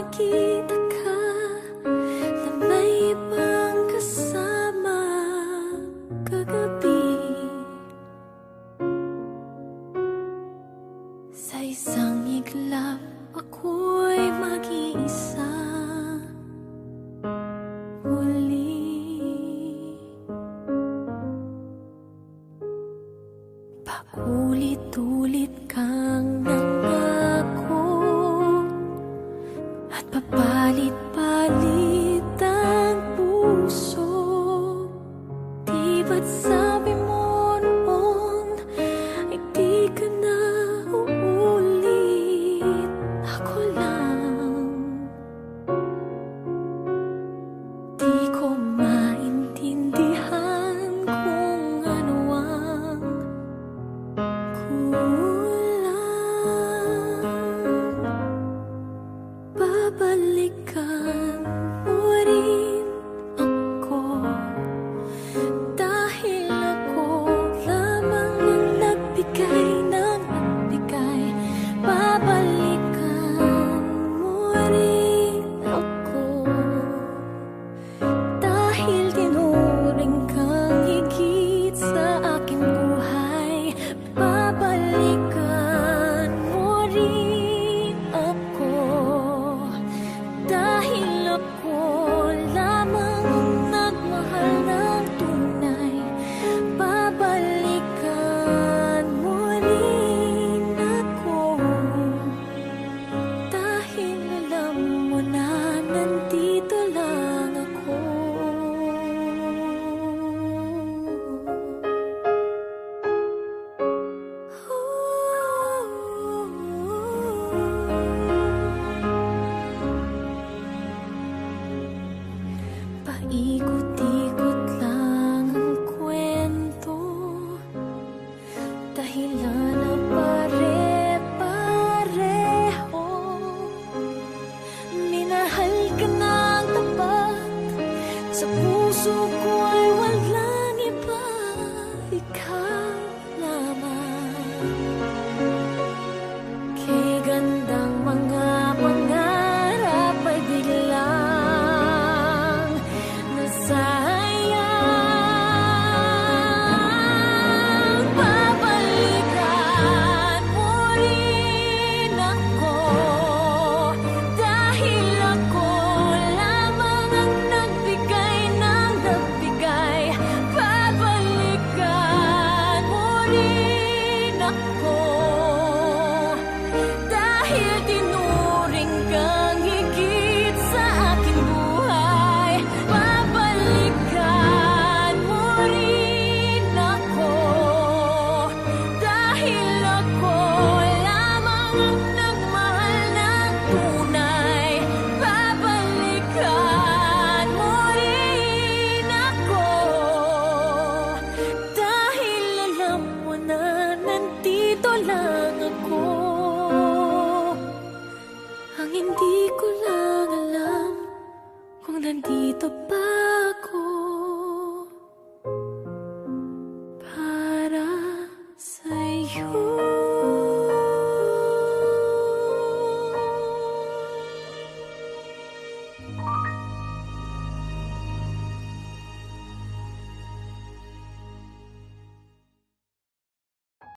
nakita ka na may ibang kasama kagabi. Sa isang iglap ako'y mag-iisa. Muli. Paulit-ulit kang nagmamahal at papalit-palit ang puso Dahilan na ko lang alam Kung nandito pa